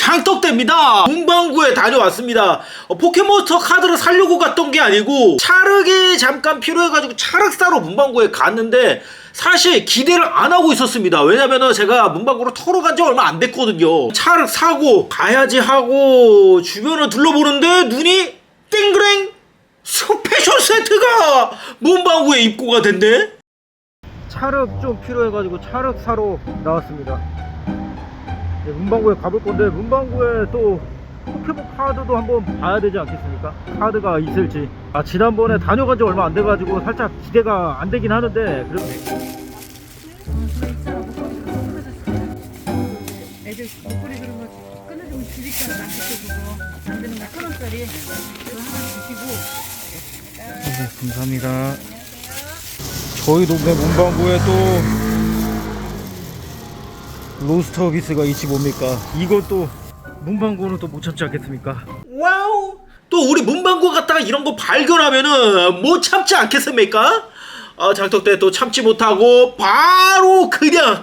장떡대입니다. 문방구에 다녀왔습니다. 어, 포켓몬스터 카드를 사려고 갔던 게 아니고 차륵이 잠깐 필요해가지고 차륵 사러 문방구에 갔는데 사실 기대를 안 하고 있었습니다. 왜냐면은 제가 문방구로 털어 간 지 얼마 안 됐거든요. 차륵 사고 가야지 하고 주변을 둘러보는데 눈이 땡그랭 스페셜 세트가 문방구에 입고가 된대. 차륵 좀 필요해가지고 차륵 사러 나왔습니다. 네, 문방구에 가볼 건데 문방구에 또 포켓몬 카드도 한번 봐야 되지 않겠습니까? 카드가 있을지. 아 지난번에 다녀간 지 얼마 안 돼가지고 살짝 기대가 안 되긴 하는데 그래도 애들 목걸이 그런 거 끊어주면 주니까 나한테 보고 안 되는 거천 원짜리 그거 하나 주시고 네, 감사합니다. 저희 동네 문방구에 또 로스터 비스가 있지 뭡니까? 이것도 문방구는 또 못 참지 않겠습니까? 와우! 또 우리 문방구 갔다가 이런 거 발견하면은 못 참지 않겠습니까? 아, 장떡대 또 참지 못하고 바로 그냥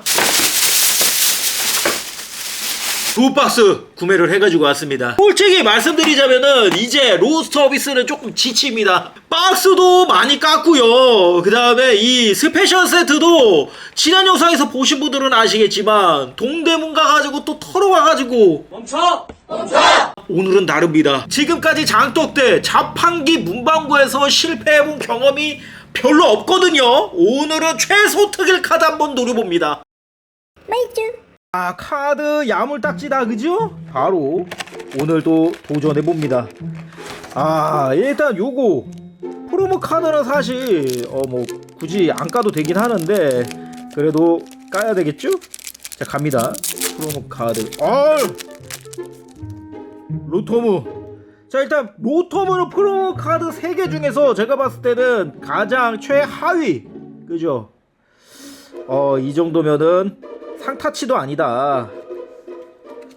두 박스 구매를 해가지고 왔습니다. 솔직히 말씀드리자면은 이제 로스트 서비스는 조금 지칩니다. 박스도 많이 깠고요. 그 다음에 이 스페셜 세트도 지난 영상에서 보신 분들은 아시겠지만 동대문 가가지고 또 털어 와가지고 멈춰! 멈춰! 오늘은 다릅니다. 지금까지 장독대 자판기 문방구에서 실패해본 경험이 별로 없거든요. 오늘은 최소 특일 카드 한번 노려봅니다. 아 카드 야물딱지다 그죠? 바로 오늘도 도전해봅니다 아 일단 요거 프로모 카드는 사실 어 뭐 굳이 안 까도 되긴 하는데 그래도 까야 되겠죠? 자 갑니다 프로모 카드 어 로토무 자 일단 로토무는 프로모 카드 3개 중에서 제가 봤을 때는 가장 최하위 그죠? 어 이 정도면은 상타치도 아니다.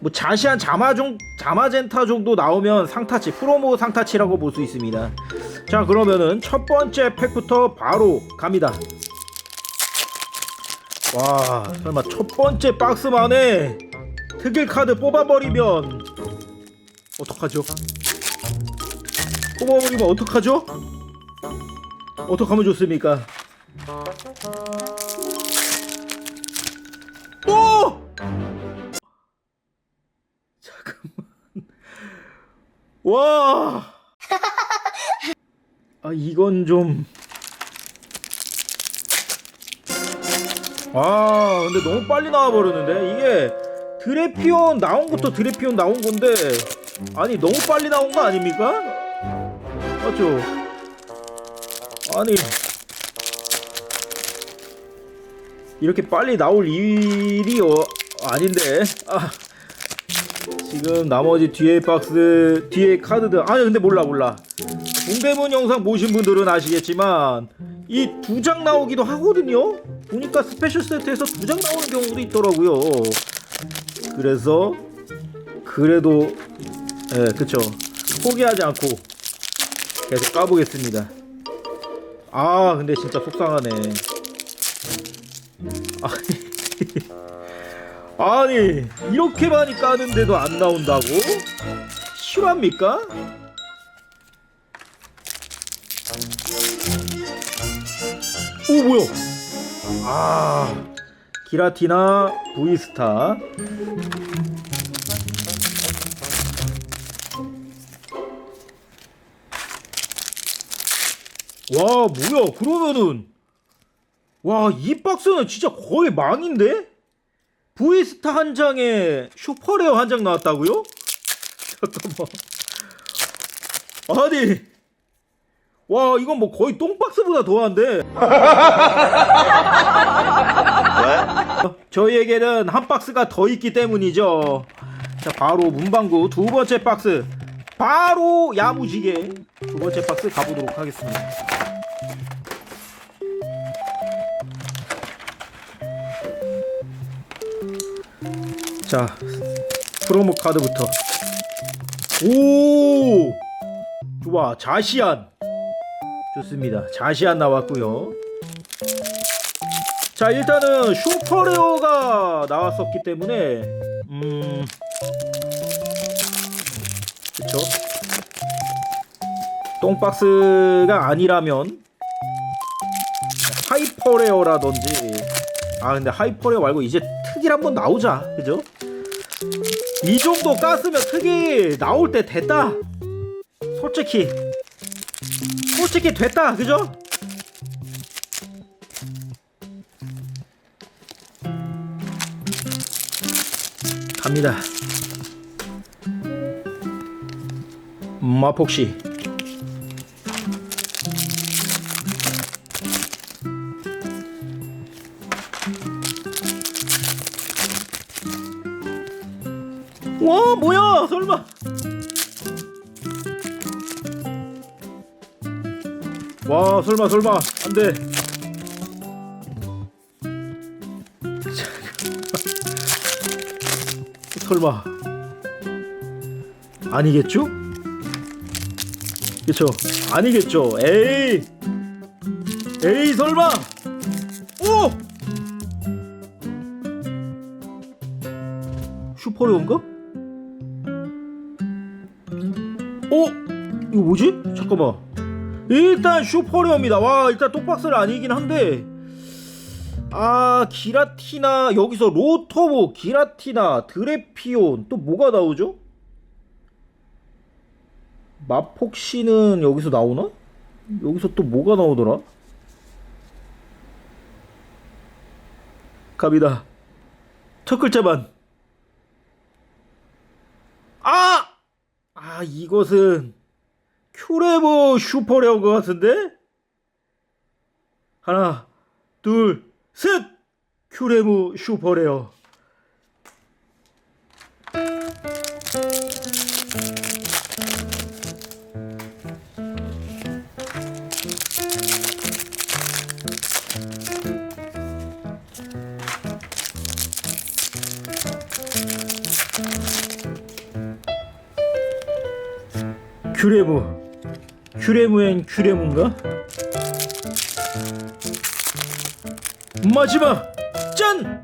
뭐 자시한 자마종 자마젠타 정도 나오면 상타치 프로모 상타치라고 볼 수 있습니다. 자 그러면은 첫 번째 팩부터 바로 갑니다. 와 설마 첫 번째 박스만에 특일 카드 뽑아버리면 어떡하죠? 뽑아버리면 어떡하죠? 어떡하면 좋습니까? 와. 아 이건 좀. 아 근데 너무 빨리 나와 버렸는데 이게 드레피온 나온 것도 드레피온 나온 건데 아니 너무 빨리 나온 거 아닙니까? 맞죠? 아니 이렇게 빨리 나올 일이 어, 아닌데 아, 지금 나머지 뒤에 박스 뒤에 카드들. 아니 근데 몰라 몰라. 동대문 영상 보신 분들은 아시겠지만 이 두 장 나오기도 하거든요. 보니까 스페셜 세트에서 두 장 나오는 경우도 있더라고요. 그래서 그래도 예 그쵸. 포기하지 않고 계속 까보겠습니다. 아 근데 진짜 속상하네. 아니, 아니 이렇게 많이 까는데도 안 나온다고? 실화입니까? 오 뭐야? 아 기라티나 브이스타 와 뭐야 그러면은 와, 이 박스는 진짜 거의 망인데? 브이스타 한 장에 슈퍼레어 한 장 나왔다고요? 잠깐만. 아니. 와, 이건 뭐 거의 똥박스보다 더한데. 저희에게는 한 박스가 더 있기 때문이죠. 자, 바로 문방구 두 번째 박스. 바로 야무지게 두 번째 박스 가보도록 하겠습니다. 자 프로모 카드부터. 오! 좋아 자시안. 좋습니다. 자시안 나왔고요. 자 일단은 슈퍼레어가 나왔었기 때문에 음 그쵸? 똥박스가 아니라면 하이퍼레어라던지 아 근데 하이퍼레어 말고 이제 특일 한번 나오자 그죠? 이 정도 깠으면 특일 나올 때 됐다. 솔직히. 솔직히 됐다. 그죠? 갑니다. 마폭시 와 설마 설마. 안돼. 설마. 아니겠죠? 그쵸. 아니겠죠. 에이. 에이 설마. 오! 슈퍼레온가? 어? 이거 뭐지? 잠깐만 일단 슈퍼레어입니다 와 일단 똥박스는 아니긴 한데 아 기라티나 여기서 로터보 기라티나 드레피온 또 뭐가 나오죠? 마폭시는 여기서 나오나? 여기서 또 뭐가 나오더라? 갑니다 첫 글자만 아! 아 이것은 큐레버 슈퍼레어인 것 같은데? 하나 둘 셋 큐레무 슈퍼레어 큐레무 큐레무엔 큐레무인가? 마지막 짠!